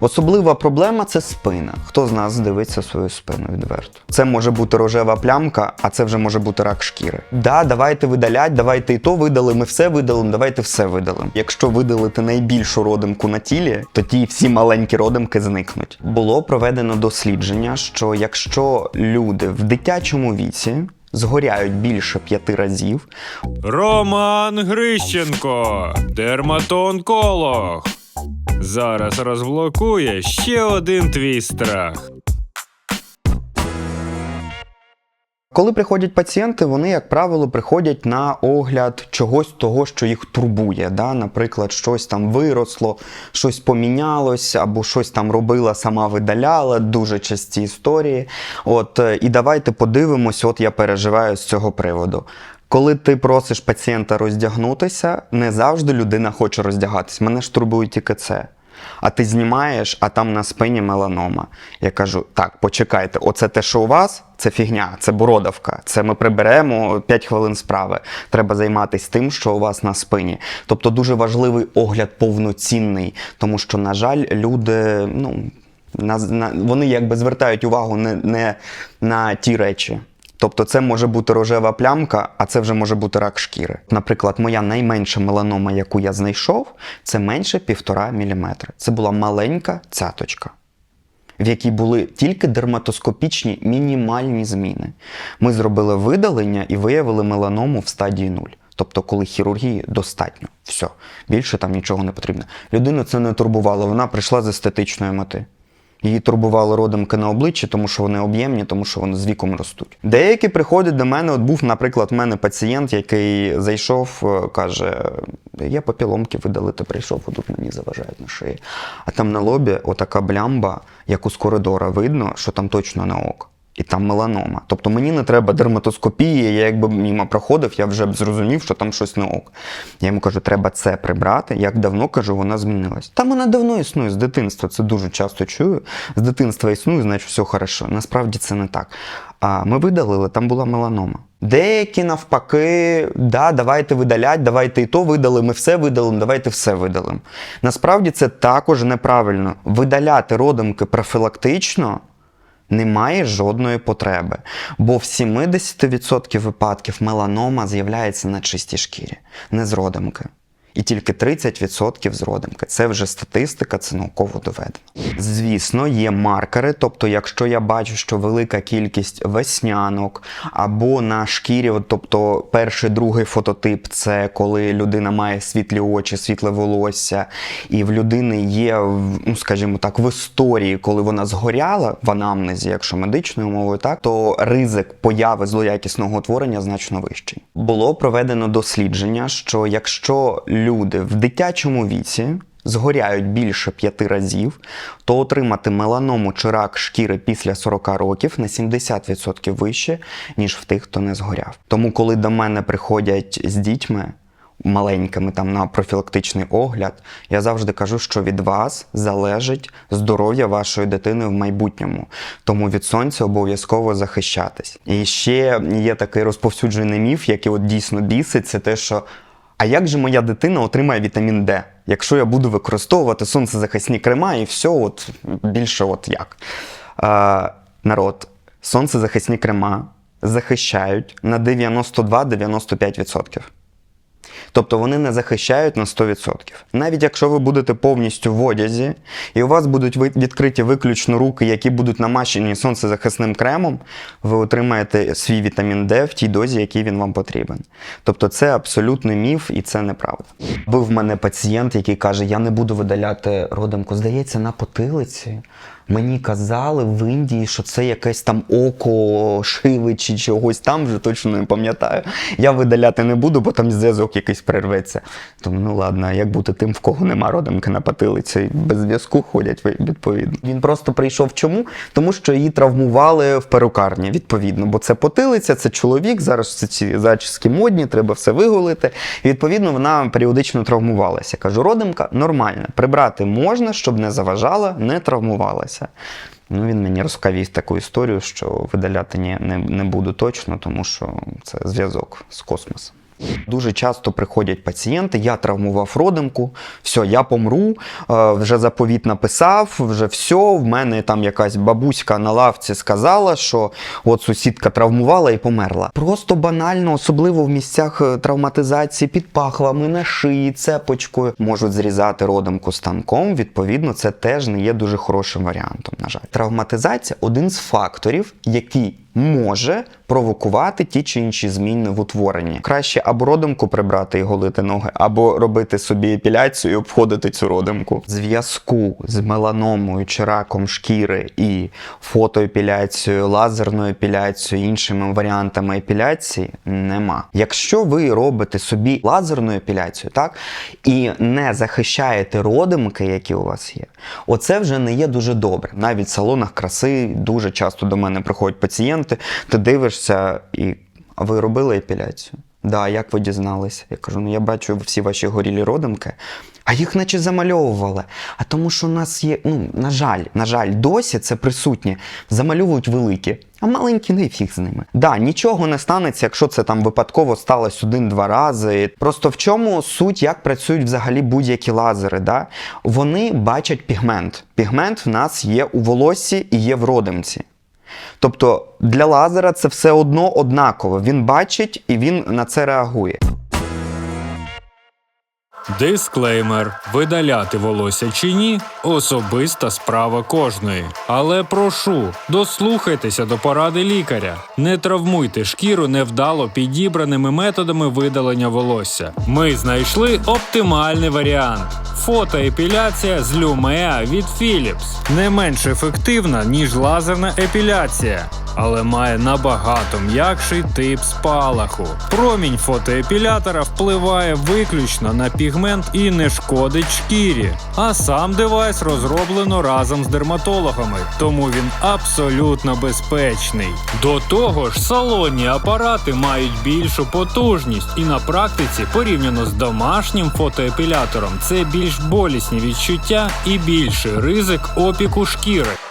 Особлива проблема це спина. Хто з нас дивиться свою спину відверто? Це може бути рожева плямка, а це вже може бути рак шкіри. Да, давайте видалять, давайте і то видали, ми все видалимо, давайте все видалимо. Якщо видалити найбільшу родимку на тілі, то ті всі маленькі родимки зникнуть. Було проведено дослідження, що якщо люди в дитячому віці згоряють більше п'яти разів, Роман Грищенко, дерматоонколог. Зараз розблокує ще один твій страх. Коли приходять пацієнти, вони, як правило, приходять на огляд чогось того, що їх турбує. Да? Наприклад, щось там виросло, щось помінялось, або щось там робила, сама видаляла, дуже часті історії. От, е, і давайте подивимось, от я переживаю з цього приводу. Коли ти просиш пацієнта роздягнутися, не завжди людина хоче роздягатись. Мене ж турбує тільки це. А ти знімаєш, а там на спині меланома. Я кажу: так, почекайте, оце те, що у вас, це фігня, це бородавка. Це ми приберемо 5 хвилин справи. Треба займатися тим, що у вас на спині. Тобто дуже важливий огляд повноцінний, тому що, на жаль, люди, ну, на, на, вони якби звертають увагу не, не на ті речі. Тобто це може бути рожева плямка, а це вже може бути рак шкіри. Наприклад, моя найменша меланома, яку я знайшов, це менше 1,5 мм. Це була маленька цяточка, в якій були тільки дерматоскопічні мінімальні зміни. Ми зробили видалення і виявили меланому в стадії 0. Тобто, коли хірургії достатньо, все, більше там нічого не потрібно. Людину це не турбувало, вона прийшла з естетичної мети. Її турбували родимки на обличчі, тому що вони об'ємні, тому що вони з віком ростуть. Деякі приходять до мене. От був, наприклад, в мене пацієнт, який зайшов, е, каже: я папіломки видалити прийшов, отут мені заважають на шиї. А там на лобі отака блямба, яку з коридора видно, що там точно не ок. І там меланома. Тобто мені не треба дерматоскопії, я якби мимо проходив, я вже б зрозумів, що там щось не ок. Я йому кажу, треба це прибрати. Як давно кажу, вона змінилась. Там вона давно існує з дитинства. Це дуже часто чую. З дитинства існує, значить все хорошо. Насправді це не так. А ми видалили, там була меланома. Деякі навпаки, да, давайте видалять, давайте і то видали, ми все видалимо, давайте все видалимо. Насправді це також неправильно. Видаляти родимки профілактично немає жодної потреби, бо в 70% випадків меланома з'являється на чистій шкірі, не з родимки. І тільки 30% з родимки. Це вже статистика, це науково доведено. Звісно, є маркери, тобто, якщо я бачу, що велика кількість веснянок або на шкірі, тобто перший другий фототип це коли людина має світлі очі, світле волосся, і в людини є, ну скажімо так, в історії, коли вона згоряла в анамнезі, якщо медичною мовою, так то ризик появи злоякісного утворення значно вищий. Було проведено дослідження, що якщо люди в дитячому віці згоряють більше п'яти разів, то отримати меланому чи рак шкіри після 40 років на 70% вище, ніж в тих, хто не згоряв. Тому, коли до мене приходять з дітьми, маленькими там на профілактичний огляд, я завжди кажу, що від вас залежить здоров'я вашої дитини в майбутньому. Тому від сонця обов'язково захищатись. І ще є такий розповсюджений міф, який от дійсно бісить, це те, що а як же моя дитина отримає вітамін Д, якщо я буду використовувати сонцезахисні крема і все, от більше от як? Е, народ, сонцезахисні крема захищають на 92-95%. Тобто вони не захищають на 100%. Навіть якщо ви будете повністю в одязі, і у вас будуть відкриті виключно руки, які будуть намащені сонцезахисним кремом, ви отримаєте свій вітамін Д в тій дозі, який він вам потрібен. Тобто це абсолютний міф і це неправда. Був в мене пацієнт, який каже: Я не буду видаляти родимку, здається, на потилиці. Мені казали в Індії, що це якесь там око, шиви чи чогось там, вже точно не пам'ятаю. Я видаляти не буду, бо там зв'язок якийсь перерветься. Тому ну ладно, як бути тим, в кого нема родимки на потилиці, без зв'язку ходять відповідно. Він просто прийшов чому? Тому що її травмували в перукарні, відповідно. Бо це потилиця, це чоловік, зараз це ці зачіски модні, треба все виголити. І, відповідно, вона періодично травмувалася. Кажу, родимка нормальна. Прибрати можна, щоб не заважала, не травмувалася. Ну, він мені розповів таку історію, що видаляти не, не, не буду точно, тому що це зв'язок з космосом. Дуже часто приходять пацієнти, я травмував родимку, все, я помру, е, вже заповіт написав, вже все, в мене там якась бабуська на лавці сказала, що от сусідка травмувала і померла. Просто банально, особливо в місцях е, травматизації під пахвами, на шиї, цепочкою, можуть зрізати родимку станком. Відповідно, це теж не є дуже хорошим варіантом. На жаль, травматизація один з факторів, який може провокувати ті чи інші зміни в утворенні. Краще або родимку прибрати і голити ноги, або робити собі епіляцію і обходити цю родимку. Зв'язку з меланомою чи раком шкіри і фотоепіляцією, лазерною епіляцією, іншими варіантами епіляції нема. Якщо ви робите собі лазерну епіляцію, так і не захищаєте родимки, які у вас є, оце вже не є дуже добре. Навіть в салонах краси дуже часто до мене приходять пацієнти, ти дивишся і а ви робили епіляцію? Да, як ви дізналися? Я кажу, ну я бачу всі ваші горілі родимки, а їх наче замальовували. А тому, що у нас є, ну, на жаль, на жаль, досі це присутнє. Замальовують великі, а маленькі не фіг з ними. Да, нічого не станеться, якщо це там випадково сталося один-два рази. Просто в чому суть, як працюють взагалі будь-які лазери? Да? Вони бачать пігмент. Пігмент в нас є у волоссі і є в родимці. Тобто для лазера це все одно однаково. Він бачить і він на це реагує. Дисклеймер: видаляти волосся чи ні особиста справа кожної. Але прошу, дослухайтеся до поради лікаря. Не травмуйте шкіру невдало підібраними методами видалення волосся. Ми знайшли оптимальний варіант. Фотоепіляція з люмеа від Philips. Не менш ефективна, ніж лазерна епіляція, але має набагато м'якший тип спалаху. Промінь фотоепілятора впливає виключно на пігмент і не шкодить шкірі. А сам девайс розроблено разом з дерматологами, тому він абсолютно безпечний. До того ж, салонні апарати мають більшу потужність, і на практиці, порівняно з домашнім фотоепілятором, це більш болісні відчуття і більший ризик опіку шкіри.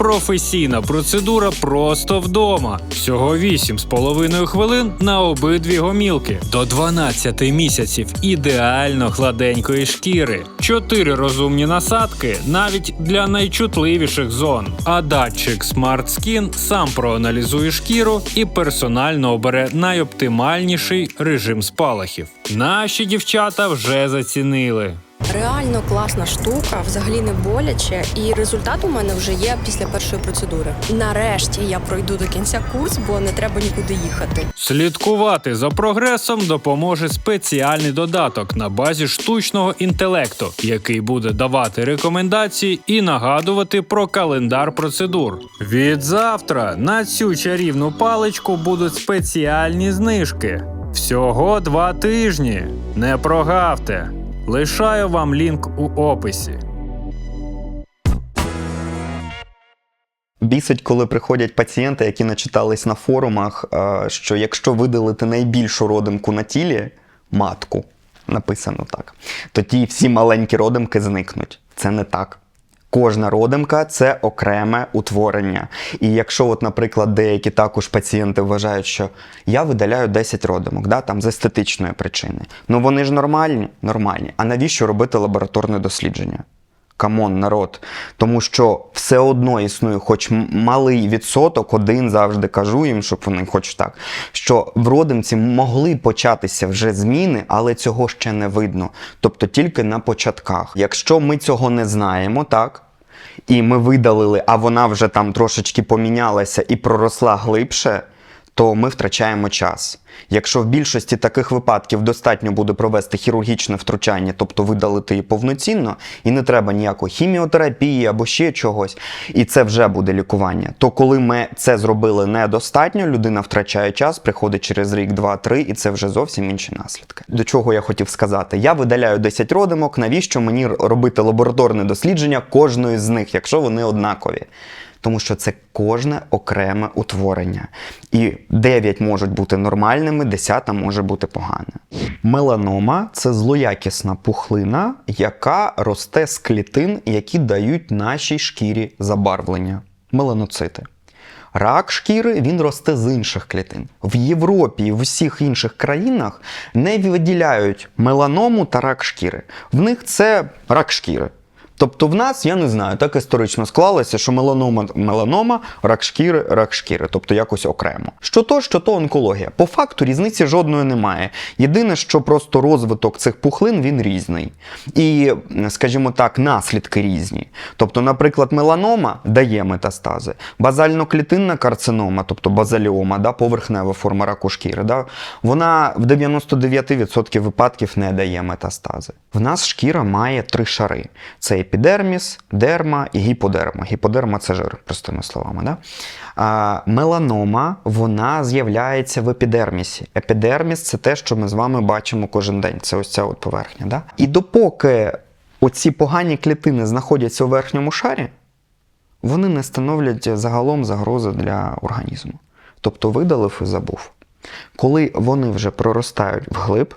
Професійна процедура просто вдома. Всього 8,5 хвилин на обидві гомілки. До 12 місяців ідеально гладенької шкіри. 4 розумні насадки навіть для найчутливіших зон. А датчик Smart Skin сам проаналізує шкіру і персонально обере найоптимальніший режим спалахів. Наші дівчата вже зацінили. Реально класна штука, взагалі не боляче, і результат у мене вже є після першої процедури. Нарешті я пройду до кінця курс, бо не треба нікуди їхати. Слідкувати за прогресом допоможе спеціальний додаток на базі штучного інтелекту, який буде давати рекомендації і нагадувати про календар процедур. Від завтра на цю чарівну паличку будуть спеціальні знижки. Всього два тижні. Не прогавте. Лишаю вам лінк у описі. Бісить, коли приходять пацієнти, які начитались на форумах, е, що якщо видалити найбільшу родимку на тілі, матку, написано так, то ті всі маленькі родимки зникнуть. Це не так. Кожна родимка це окреме утворення. І якщо, от, наприклад, деякі також пацієнти вважають, що я видаляю 10 родимок, да, там з естетичної причини. Ну вони ж нормальні, нормальні. А навіщо робити лабораторне дослідження? Камон, народ. Тому що все одно існує хоч малий відсоток, один завжди кажу їм, щоб вони хоч так, що в родимці могли початися вже зміни, але цього ще не видно. Тобто тільки на початках. Якщо ми цього не знаємо, так? І ми видалили, а вона вже там трошечки помінялася і проросла глибше, то ми втрачаємо час. Якщо в більшості таких випадків достатньо буде провести хірургічне втручання, тобто видалити її повноцінно, і не треба ніякої хіміотерапії або ще чогось, і це вже буде лікування. То коли ми це зробили недостатньо, людина втрачає час, приходить через рік, два, три, і це вже зовсім інші наслідки. До чого я хотів сказати? Я видаляю 10 родимок, навіщо мені робити лабораторне дослідження кожної з них, якщо вони однакові? Тому що це кожне окреме утворення. І 9 можуть бути нормальними, 10 може бути погана. Меланома це злоякісна пухлина, яка росте з клітин, які дають нашій шкірі забарвлення меланоцити. Рак шкіри він росте з інших клітин. В Європі і в усіх інших країнах не виділяють меланому та рак шкіри. В них це рак шкіри. Тобто в нас, я не знаю, так історично склалося, що меланома, меланома, рак шкіри, рак шкіри, тобто якось окремо. Що то, що то онкологія. По факту різниці жодної немає. Єдине, що просто розвиток цих пухлин він різний. І, скажімо так, наслідки різні. Тобто, наприклад, меланома дає метастази, базально-клітинна карцинома, тобто базаліома, да, поверхнева форма раку шкіри, да, вона в 99% випадків не дає метастази. В нас шкіра має три шари: це епідерміс, дерма і гіподерма. Гіподерма це жир, простими словами. Да? А, меланома вона з'являється в епідермісі. Епідерміс це те, що ми з вами бачимо кожен день. Це ось ця от поверхня. Да? І допоки оці погані клітини знаходяться у верхньому шарі, вони не становлять загалом загрози для організму. Тобто видалив і забув. Коли вони вже проростають вглиб,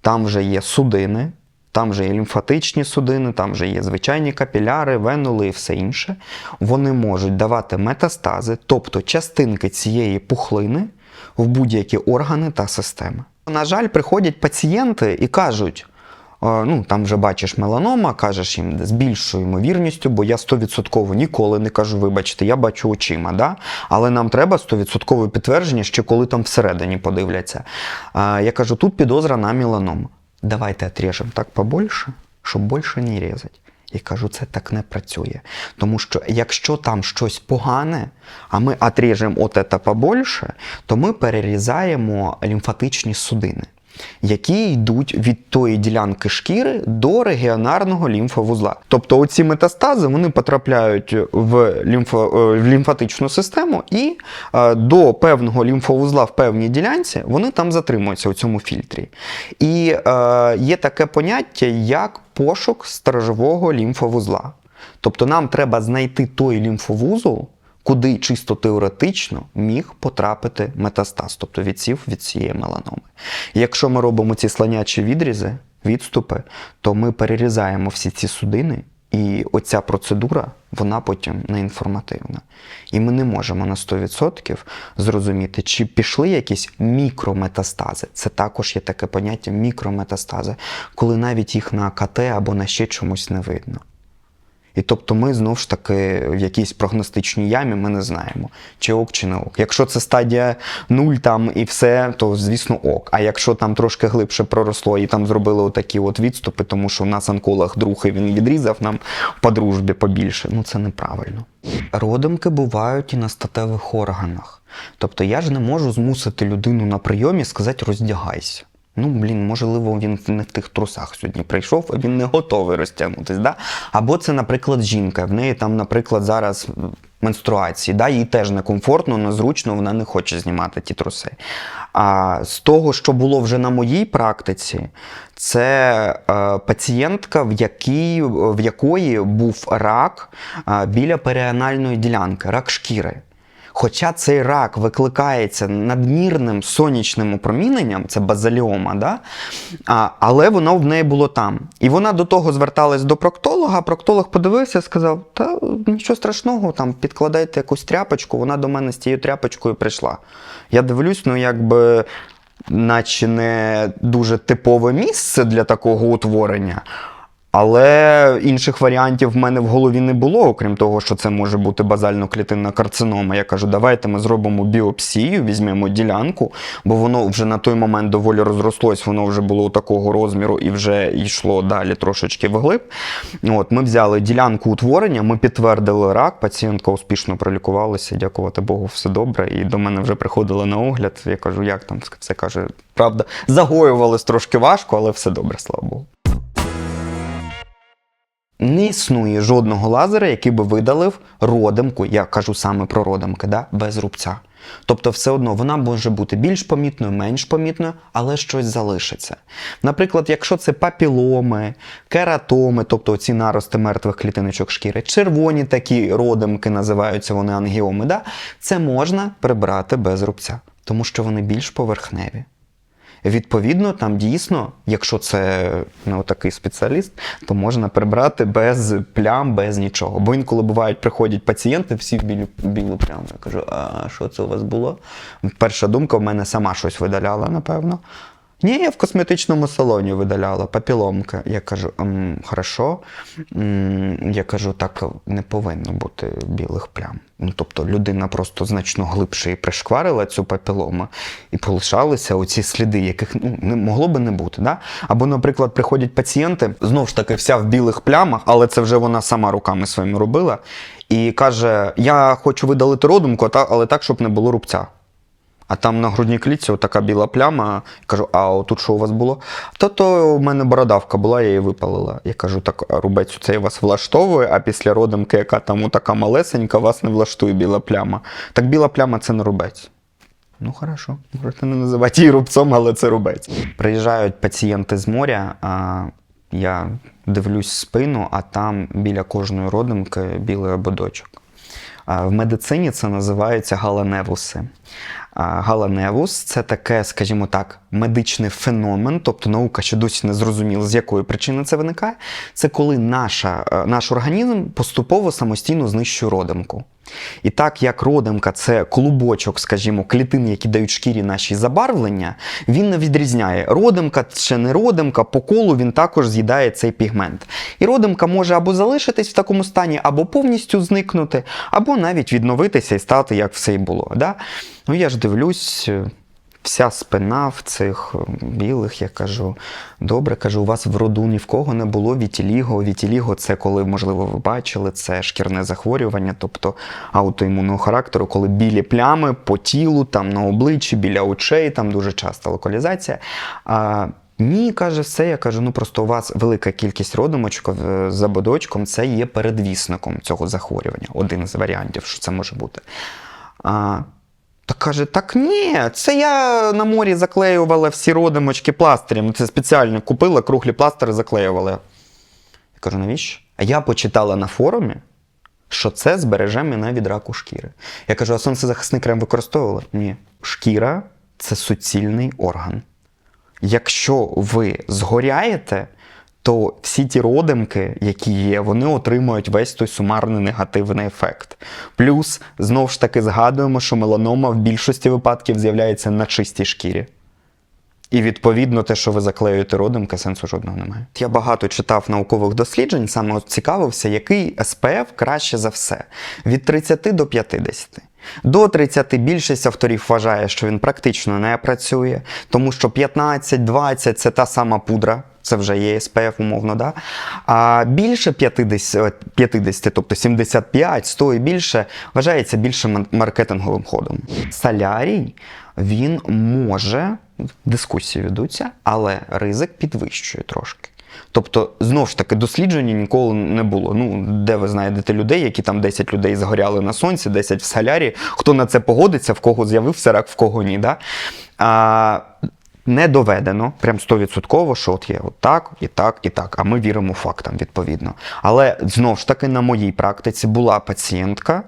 там вже є судини, там вже є лімфатичні судини, там вже є звичайні капіляри, венули і все інше. Вони можуть давати метастази, тобто частинки цієї пухлини в будь-які органи та системи. На жаль, приходять пацієнти і кажуть. «Е, Ну, там вже бачиш меланома, кажеш їм з більшою ймовірністю, бо я 100% ніколи не кажу, вибачте, я бачу очима, да? але нам треба 100% підтвердження, ще коли там всередині подивляться. Я кажу, тут підозра на меланому. Давайте отріжемо так побольше, щоб більше не різати. Я кажу, це так не працює. Тому що якщо там щось погане, а ми отріжемо от це побольше, то ми перерізаємо лімфатичні судини, які йдуть від тої ділянки шкіри до регіонарного лімфовузла. Тобто оці метастази вони потрапляють в, лімфо, е, в лімфатичну систему і е, до певного лімфовузла в певній ділянці вони там затримуються у цьому фільтрі. І е, є таке поняття, як пошук сторожового лімфовузла. Тобто нам треба знайти той лімфовузол, куди чисто теоретично міг потрапити метастаз, тобто відсів від цієї меланоми. Якщо ми робимо ці слонячі відрізи, відступи, то ми перерізаємо всі ці судини, і оця процедура вона потім не інформативна. І ми не можемо на 100% зрозуміти, чи пішли якісь мікрометастази. Це також є таке поняття мікрометастази, коли навіть їх на КТ або на ще чомусь не видно. І тобто ми знову ж таки в якійсь прогностичній ямі ми не знаємо, чи ок, чи не ок. Якщо це стадія 0 там і все, то звісно ок. А якщо там трошки глибше проросло і там зробили отакі от відступи, тому що у нас онколог друг і він відрізав нам по дружбі побільше, ну це неправильно. Родимки бувають і на статевих органах. Тобто я ж не можу змусити людину на прийомі сказати роздягайся. Ну, блін, можливо, він не в тих трусах сьогодні прийшов, а він не готовий розтягнутись. Да? Або це, наприклад, жінка. В неї там, наприклад, зараз менструації, да? їй теж некомфортно, незручно, вона не хоче знімати ті труси. А з того, що було вже на моїй практиці, це е, пацієнтка, в, якій, в якої був рак е, біля періанальної ділянки, рак шкіри. Хоча цей рак викликається надмірним сонячним опроміненням, це базаліома, да? а, але воно в неї було там. І вона до того зверталась до проктолога, проктолог подивився і сказав: та нічого страшного, там підкладайте якусь тряпочку, вона до мене з тією тряпочкою прийшла. Я дивлюсь, ну якби. Наче не дуже типове місце для такого утворення. Але інших варіантів в мене в голові не було, окрім того, що це може бути базально-клітинна карцинома. Я кажу, давайте ми зробимо біопсію, візьмемо ділянку, бо воно вже на той момент доволі розрослось, воно вже було такого розміру і вже йшло далі трошечки вглиб. От, Ми взяли ділянку утворення, ми підтвердили рак, пацієнтка успішно пролікувалася, дякувати Богу, все добре. І до мене вже приходили на огляд. Я кажу, як там все каже, правда, загоювалось трошки важко, але все добре, слава Богу. Не існує жодного лазера, який би видалив родимку, я кажу саме про родимки, да, без рубця. Тобто, все одно вона може бути більш помітною, менш помітною, але щось залишиться. Наприклад, якщо це папіломи, кератоми, тобто ці нарости мертвих клітиночок шкіри, червоні такі родимки, називаються вони ангіоми, да, це можна прибрати без рубця, тому що вони більш поверхневі. Відповідно, там дійсно, якщо це ну, такий спеціаліст, то можна прибрати без плям, без нічого. Бо інколи бувають, приходять пацієнти, всі в білі, білу пляму. Я кажу, а що це у вас було? Перша думка в мене сама щось видаляла, напевно. Ні, я в косметичному салоні видаляла папіломки. Я кажу, «М, хорошо. Я кажу, так не повинно бути білих плям. Ну, тобто людина просто значно глибше і пришкварила цю папілому, і полишалися оці сліди, яких ну, не могло би не бути. Да? Або, наприклад, приходять пацієнти, знову ж таки, вся в білих плямах, але це вже вона сама руками своїми робила. І каже: Я хочу видалити родимку, та- але так, щоб не було рубця. А там на грудній клітці така біла пляма. Я кажу, а отут що у вас було? Та то у мене бородавка була, я її випалила. Я кажу, так рубець цей вас влаштовує, а після родимки, яка там така малесенька, вас не влаштує біла пляма. Так біла пляма це не рубець. Ну, хорошо, можете не називати її рубцом, але це рубець. Приїжджають пацієнти з моря, а я дивлюсь спину, а там біля кожної родимки білий ободочок. В медицині це називається галаневуси. Галаневус це таке, скажімо так, медичний феномен, тобто наука ще досі не зрозуміла, з якої причини це виникає. Це коли наша, е, наш організм поступово самостійно знищує родимку. І так як родимка це клубочок, скажімо, клітин, які дають шкірі наші забарвлення, він не відрізняє. Родимка чи не родимка, по колу він також з'їдає цей пігмент. І родимка може або залишитись в такому стані, або повністю зникнути, або навіть відновитися і стати, як все і було. Да? Ну я ж дивлюсь. Вся спина в цих білих, я кажу, добре, кажу, у вас в роду ні в кого не було вітіліго. Вітіліго це коли, можливо, ви бачили, це шкірне захворювання, тобто аутоімунного характеру, коли білі плями по тілу, там на обличчі, біля очей, там дуже часто локалізація. А, ні, каже, все. Я кажу, ну просто у вас велика кількість родимочок е, з ободочком, це є передвісником цього захворювання. Один з варіантів, що це може бути. А, та каже, так ні, це я на морі заклеювала всі родимочки пластирем. Це спеціально купила круглі пластири, заклеювала. Я кажу, навіщо? А я почитала на форумі, що це збереже мене від раку шкіри. Я кажу, а сонцезахисний крем використовувала? Ні. Шкіра це суцільний орган. Якщо ви згоряєте, то всі ті родимки, які є, вони отримують весь той сумарний негативний ефект. Плюс, знову ж таки, згадуємо, що меланома в більшості випадків з'являється на чистій шкірі. І відповідно те, що ви заклеюєте родимки, сенсу жодного немає. Я багато читав наукових досліджень, саме цікавився, який СПФ краще за все від 30 до 50. До 30 більшість авторів вважає, що він практично не працює, тому що 15-20 це та сама пудра. Це вже є SPF, умовно, да? А більше 50, 50, тобто 75, 100 і більше, вважається більше маркетинговим ходом. Солярій він може, дискусії ведуться, але ризик підвищує трошки. Тобто, знову ж таки, дослідження ніколи не було. Ну, де ви знайдете людей, які там 10 людей згоряли на сонці, 10 в солярі, хто на це погодиться, в кого з'явився рак, в кого ні. Да? А, не доведено, прям 100%, що от є от так, і так, і так. А ми віримо фактам відповідно. Але знову ж таки, на моїй практиці була пацієнтка,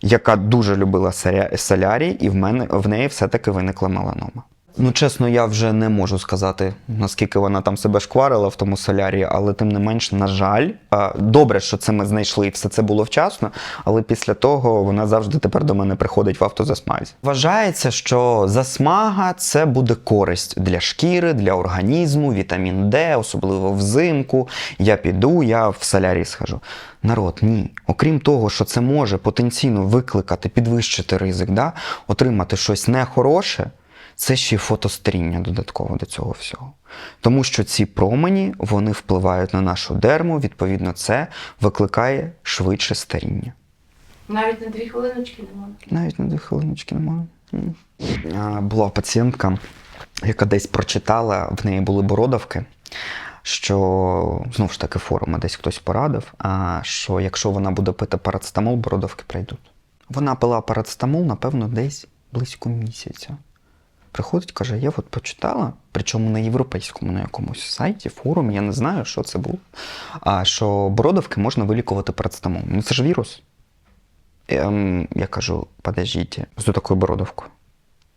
яка дуже любила солярій, і в мене в неї все-таки виникла меланома. Ну, чесно, я вже не можу сказати, наскільки вона там себе шкварила в тому солярії, але тим не менш, на жаль, добре, що це ми знайшли, і все це було вчасно, але після того вона завжди тепер до мене приходить в автозасмазі. Вважається, що засмага це буде користь для шкіри, для організму, вітамін Д, особливо взимку. Я піду, я в солярій схожу. Народ, ні. Окрім того, що це може потенційно викликати, підвищити ризик, да? отримати щось нехороше, це ще й фотостріння додатково до цього всього. Тому що ці промені вони впливають на нашу дерму, відповідно, це викликає швидше старіння. Навіть на дві хвилиночки не можна. Навіть на дві хвилиночки немає. Була пацієнтка, яка десь прочитала, в неї були бородавки. Що знову ж таки форуми десь хтось порадив, а що якщо вона буде пити парацетамол, бородавки прийдуть. Вона пила парацетамол, напевно, десь близько місяця. Приходить, каже: я от почитала, причому на європейському на якомусь сайті, форумі, я не знаю, що це було. А що бородавки можна вилікувати парацетамолом. Ну це ж вірус. Ем, я кажу, подождіть, що такою бородавкою?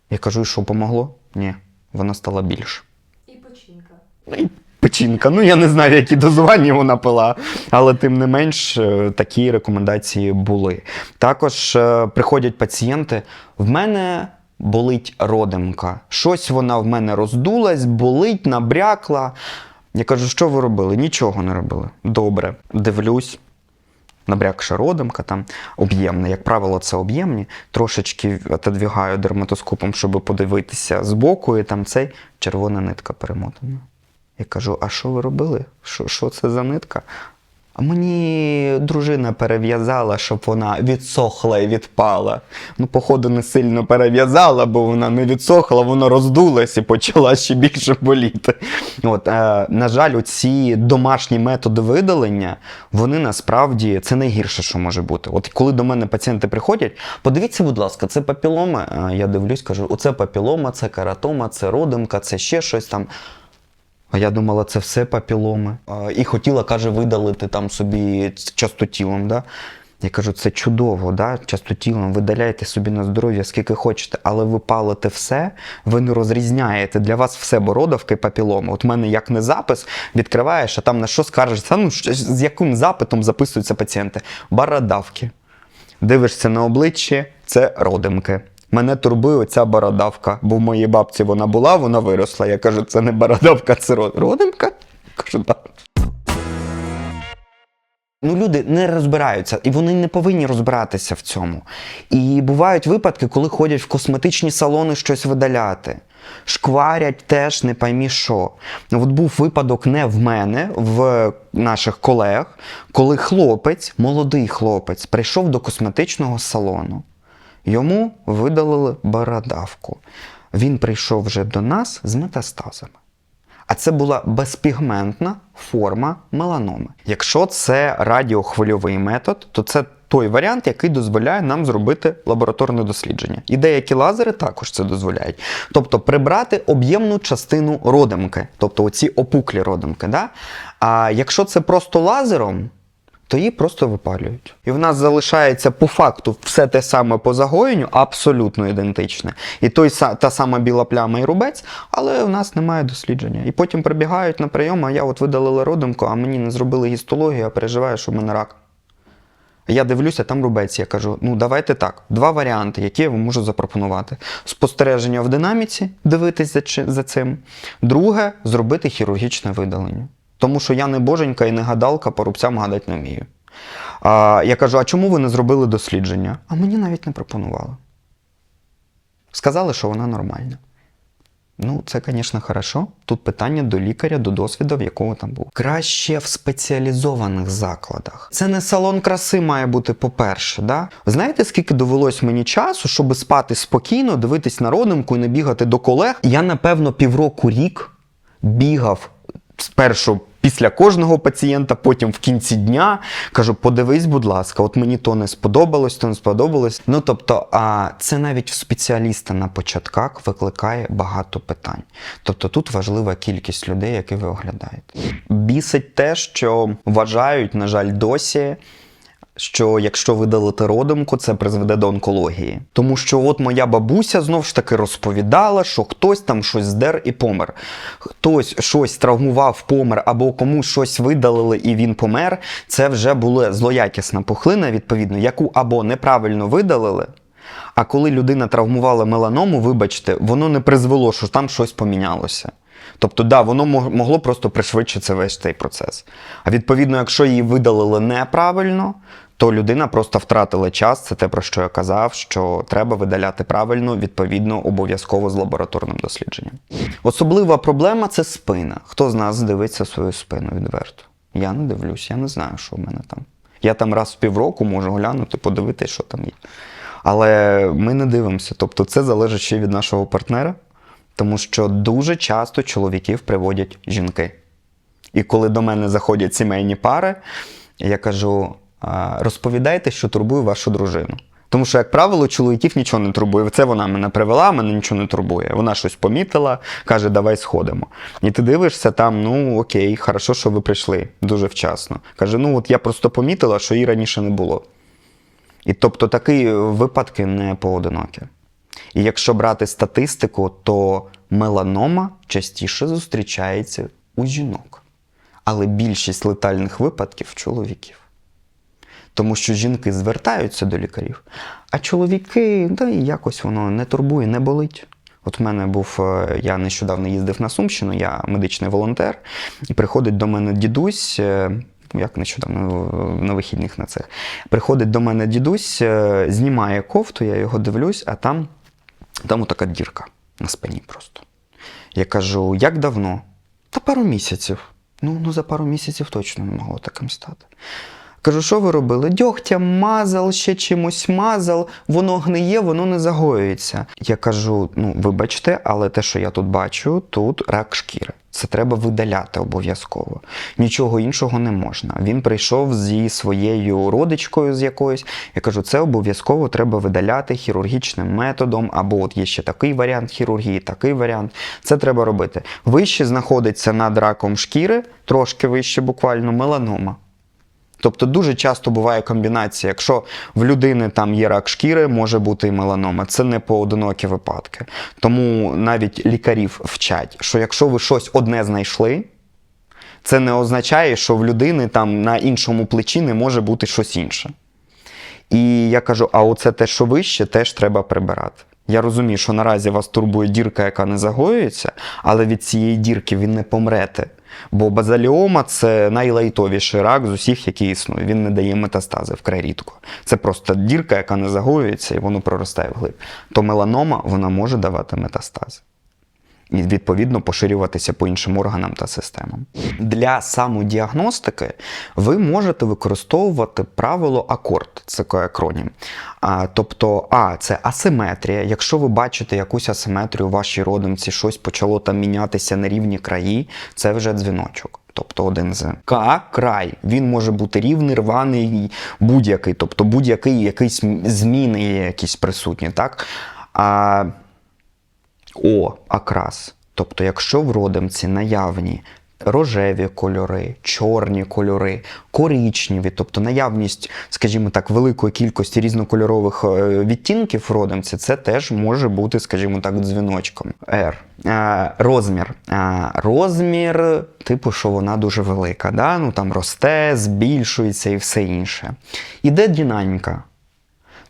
Я кажу, і що помогло? Ні. вона стала більш. І печінка. І печінка. Ну я не знаю, які дозування вона пила, але тим не менш е, такі рекомендації були. Також е, приходять пацієнти. В мене болить родимка. Щось вона в мене роздулась, болить, набрякла. Я кажу, що ви робили? Нічого не робили. Добре, дивлюсь. Набрякша родимка, там об'ємна. Як правило, це об'ємні. Трошечки отодвігаю дерматоскопом, щоб подивитися збоку, і там цей червона нитка перемотана. Я кажу: а що ви робили? Що, це за нитка? Мені дружина перев'язала, щоб вона відсохла і відпала. Ну, походу, не сильно перев'язала, бо вона не відсохла, вона роздулась і почала ще більше боліти. От, е, на жаль, ці домашні методи видалення, вони насправді це найгірше, що може бути. От коли до мене пацієнти приходять, подивіться, будь ласка, це папілома. Е, Я дивлюсь, кажу, оце папілома, це каратома, це родимка, це ще щось там. А я думала, це все папіломи. І хотіла, каже, видалити там собі частотілом. Да? Я кажу, це чудово, да? частотілом, видаляйте собі на здоров'я скільки хочете, але ви палите все, ви не розрізняєте. Для вас все бородавки і. От в мене як не запис, відкриваєш, а там на що скаржишся, ну, з яким запитом записуються пацієнти? Бородавки. Дивишся на обличчі, це родимки. Мене турбує оця бородавка, бо в моїй бабці вона була, вона виросла. Я кажу, це не бородавка, це род- родимка. Кажу, так. Ну, люди не розбираються, і вони не повинні розбиратися в цьому. І бувають випадки, коли ходять в косметичні салони щось видаляти. Шкварять теж не поймі що. Ну, От був випадок не в мене, в наших колег, коли хлопець, молодий хлопець, прийшов до косметичного салону. Йому видалили бородавку. Він прийшов вже до нас з метастазами. А це була безпігментна форма меланоми. Якщо це радіохвильовий метод, то це той варіант, який дозволяє нам зробити лабораторне дослідження. І деякі лазери також це дозволяють. Тобто прибрати об'ємну частину родимки, тобто оці опуклі родимки. Да? А якщо це просто лазером, то її просто випалюють. І в нас залишається по факту все те саме по загоєнню, абсолютно ідентичне. І той, та сама біла пляма і рубець, але в нас немає дослідження. І потім прибігають на прийом, а я от видалила родимку, а мені не зробили гістологію, а переживаю, що в мене рак. Я дивлюся, там рубець. Я кажу: ну давайте так, два варіанти, які я вам можу запропонувати: спостереження в динаміці, дивитись за, за цим. Друге зробити хірургічне видалення. Тому що я не боженька і не гадалка, по рубцям гадати не вмію. А, я кажу: а чому ви не зробили дослідження? А мені навіть не пропонували. Сказали, що вона нормальна. Ну, це, звісно, хорошо. Тут питання до лікаря, до досвіду, в якого там був. Краще в спеціалізованих закладах. Це не салон краси має бути, по-перше. Да? Знаєте, скільки довелось мені часу, щоб спати спокійно, дивитись на родимку і не бігати до колег? Я, напевно, півроку рік бігав спершу після кожного пацієнта, потім в кінці дня. Кажу, подивись, будь ласка, от мені то не сподобалось, то не сподобалось. Ну тобто, а це навіть в спеціаліста на початках викликає багато питань. Тобто тут важлива кількість людей, які ви оглядаєте. Бісить те, що вважають, на жаль, досі. Що якщо видалити родимку, це призведе до онкології. Тому що от моя бабуся знов ж таки розповідала, що хтось там щось здер і помер. Хтось щось травмував, помер, або комусь щось видалили і він помер. Це вже була злоякісна пухлина, відповідно, яку або неправильно видалили. А коли людина травмувала меланому, вибачте, воно не призвело, що там щось помінялося. Тобто, да, воно мог- могло просто пришвидшити весь цей процес. А відповідно, якщо її видалили неправильно, то людина просто втратила час. Це те, про що я казав, що треба видаляти правильно, відповідно, обов'язково з лабораторним дослідженням. Особлива проблема це спина. Хто з нас дивиться свою спину відверто? Я не дивлюсь, я не знаю, що в мене там. Я там раз в півроку можу глянути, подивитися, що там є. Але ми не дивимося. Тобто це залежить ще від нашого партнера, тому що дуже часто чоловіків приводять жінки. І коли до мене заходять сімейні пари, я кажу: «А, розповідайте, що турбує вашу дружину. Тому що, як правило, чоловіків нічого не турбує. Це вона мене привела, мене нічого не турбує. Вона щось помітила, каже, давай сходимо. І ти дивишся там, ну окей, хорошо, що ви прийшли дуже вчасно. Каже, ну от я просто помітила, що її раніше не було. І тобто такі випадки не поодинокі. І якщо брати статистику, то меланома частіше зустрічається у жінок, але більшість летальних випадків чоловіків. Тому що жінки звертаються до лікарів, а чоловіки, да якось воно не турбує, не болить. От в мене був, е, я нещодавно їздив на Сумщину, я медичний волонтер, і приходить до мене дідусь. е, ну, Як нещодавно е, на вихідних на цих. Приходить до мене дідусь, е, знімає кофту, я його дивлюсь, а там, там отака дірка на спині просто. Я кажу, як давно? Та пару місяців. Ну, ну за пару місяців точно не могло таким стати. Кажу, що ви робили? Дьогтям мазал, ще чимось мазал, воно гниє, воно не загоюється. Я кажу: ну, вибачте, але те, що я тут бачу, тут рак шкіри. Це треба видаляти обов'язково. Нічого іншого не можна. Він прийшов зі своєю родичкою з якоюсь. Я кажу, це обов'язково треба видаляти хірургічним методом, або от є ще такий варіант хірургії, такий варіант. Це треба робити. Вище знаходиться над раком шкіри, трошки вище, буквально меланома. Тобто дуже часто буває комбінація. Якщо в людини там є рак шкіри, може бути і меланома. Це не поодинокі випадки. Тому навіть лікарів вчать, що якщо ви щось одне знайшли, це не означає, що в людини там на іншому плечі не може бути щось інше. І я кажу: а оце те, що вище, теж треба прибирати. Я розумію, що наразі вас турбує дірка, яка не загоюється, але від цієї дірки він не помрете. Бо базаліома це найлайтовіший рак з усіх, які існує. Він не дає метастази вкрай рідко. Це просто дірка, яка не загоюється, і воно проростає вглиб. То меланома вона може давати метастази. І відповідно поширюватися по іншим органам та системам. Для самодіагностики ви можете використовувати правило акорд, це акронім. А, тобто, А, це асиметрія. Якщо ви бачите якусь асиметрію в вашій родинці, щось почало там мінятися на рівні краї, це вже дзвіночок. Тобто один з К край. Він може бути рівний, рваний, будь-який, тобто будь-який якийсь зміни є якісь присутні. Так? А о, окрас. Тобто, якщо в родимці наявні рожеві кольори, чорні кольори, коричневі, тобто наявність, скажімо так, великої кількості різнокольорових е, відтінків в родимці, це теж може бути, скажімо так, дзвіночком. Е, розмір. Розмір, типу, що вона дуже велика. Да? Ну, там росте, збільшується і все інше. Іде динаміка.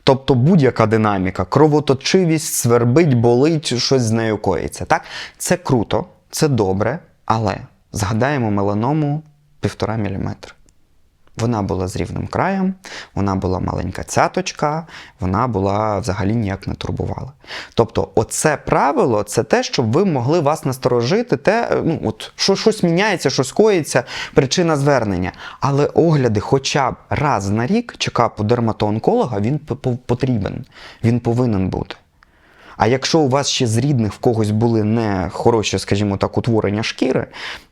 Тобто будь-яка динаміка, кровоточивість, свербить, болить, щось з нею коїться. Так? Це круто, це добре, але згадаємо меланому 1,5 мм. Вона була з рівним краєм, вона була маленька цяточка, вона була взагалі ніяк не турбувала. Тобто, оце правило це те, щоб ви могли вас насторожити, те, е, ну, от, що щось міняється, щось коїться, причина звернення. Але огляди хоча б раз на рік чекапу дерматоонколога він потрібен, він повинен бути. А якщо у вас ще з рідних в когось були не хороші, скажімо так, утворення шкіри,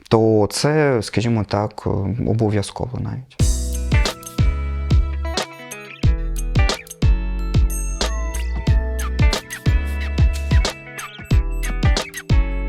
то це, скажімо так, е, обов'язково навіть.